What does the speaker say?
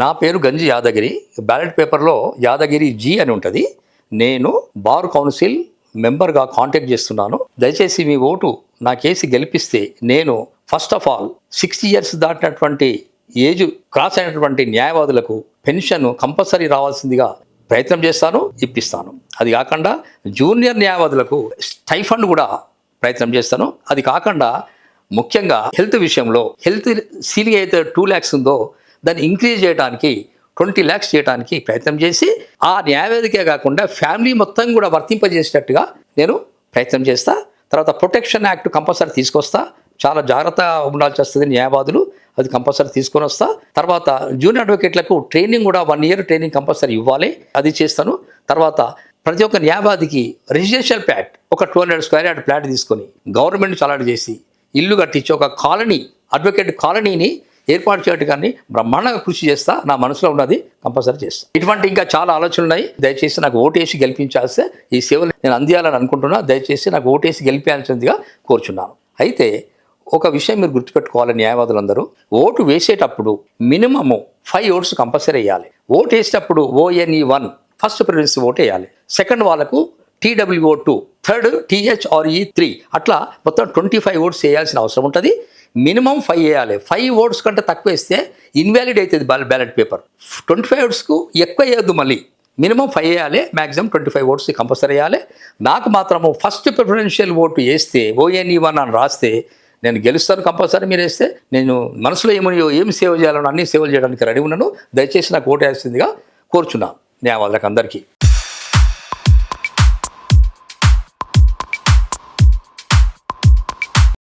నా పేరు గంజి యాదగిరి. బ్యాలెట్ పేపర్లో యాదగిరి జీ అని ఉంటుంది. నేను బార్ కౌన్సిల్ మెంబర్గా కాంటాక్ట్ చేస్తున్నాను. దయచేసి మీ ఓటు నా కేసు గెలిపిస్తే నేను first of all sixty years దాటినటువంటి age cross అయినటువంటి న్యాయవాదులకు పెన్షన్ కంపల్సరీ రావాల్సిందిగా ప్రయత్నం చేస్తాను ఇప్పిస్తాను. అది కాకుండా జూనియర్ న్యాయవాదులకు స్టైఫండ్ కూడా ప్రయత్నం చేస్తాను. అది కాకుండా ముఖ్యంగా హెల్త్ విషయంలో హెల్త్ సీలింగ్ అయితే టూ ల్యాక్స్ ఉందో దాన్ని ఇంక్రీజ్ చేయడానికి ట్వంటీ ల్యాక్స్ చేయడానికి ప్రయత్నం చేసి ఆ న్యాయవేదికే కాకుండా ఫ్యామిలీ మొత్తం కూడా వర్తింపజేసేటట్టుగా నేను ప్రయత్నం చేస్తా. తర్వాత ప్రొటెక్షన్ యాక్ట్ కంపల్సరీ తీసుకొస్తా. చాలా జాగ్రత్తగా ఉండాల్సి వస్తుంది న్యాయవాదులు. అది కంపల్సరీ తీసుకొని వస్తా. తర్వాత జూనియర్ అడ్వకేట్లకు ట్రైనింగ్ కూడా వన్ ఇయర్ ట్రైనింగ్ కంపల్సరీ ఇవ్వాలి. అది చేస్తాను. తర్వాత ప్రతి ఒక్క న్యాయవాదికి రెసిడెన్షియల్ ప్లాట్ ఒక two hundred square yard plot తీసుకొని గవర్నమెంట్ చలాట్ చేసి ఇల్లు కట్టించి ఒక కాలనీ అడ్వకేట్ కాలనీని ఏర్పాటు చేయటం కానీ బ్రహ్మాండంగా కృషి చేస్తా నా మనసులో ఉన్నది కంపల్సరీ చేస్తా. ఇటువంటి ఇంకా చాలా ఆలోచనలు ఉన్నాయి. దయచేసి నాకు ఓటేసి గెలిపించాల్సే ఈ సేవలు నేను అందియాలని అనుకుంటున్నా. దయచేసి నాకు ఓటేసి గెలిపించాల్సిందిగా కోరుచున్నాను. అయితే ఒక విషయం మీరు గుర్తుపెట్టుకోవాలి న్యాయవాదులందరూ. ఓటు వేసేటప్పుడు మినిమము ఫైవ్ ఓట్స్ కంపల్సరీ వేయాలి. ఓటు వేసేటప్పుడు O N E one first preference vote వేయాలి. సెకండ్ వాళ్ళకు T W O two third T H R E three అట్లా మొత్తం ట్వంటీ ఫైవ్ ఓట్స్ వేయాల్సిన అవసరం ఉంటుంది. మినిమం ఫైవ్ వేయాలి. ఫైవ్ ఓట్స్ కంటే తక్కువ వేస్తే ఇన్వాలిడ్ అవుతుంది బ్యాలెట్ పేపర్ ట్వంటీ ఫైవ్ ఓట్స్కు ఎక్కువ వేయద్దు మళ్ళీ. మినిమం ఫైవ్ వేయాలి. Maximum twenty five votes compulsory వేయాలి. నాకు మాత్రము ఫస్ట్ ప్రిఫరెన్షియల్ ఓటు వేస్తే ఓఎన్ఈ వన్ అని రాస్తే నేను గెలుస్తాను కంపల్సరీ మీరు వేస్తే నేను మనసులో ఏమని ఏం సేవ చేయాలని అన్ని సేవలు చేయడానికి రెడీ ఉన్నాను. దయచేసి నాకు ఓటు వేసిందిగా కోరుచున్నాను న్యాయవాదులకు అందరికీ.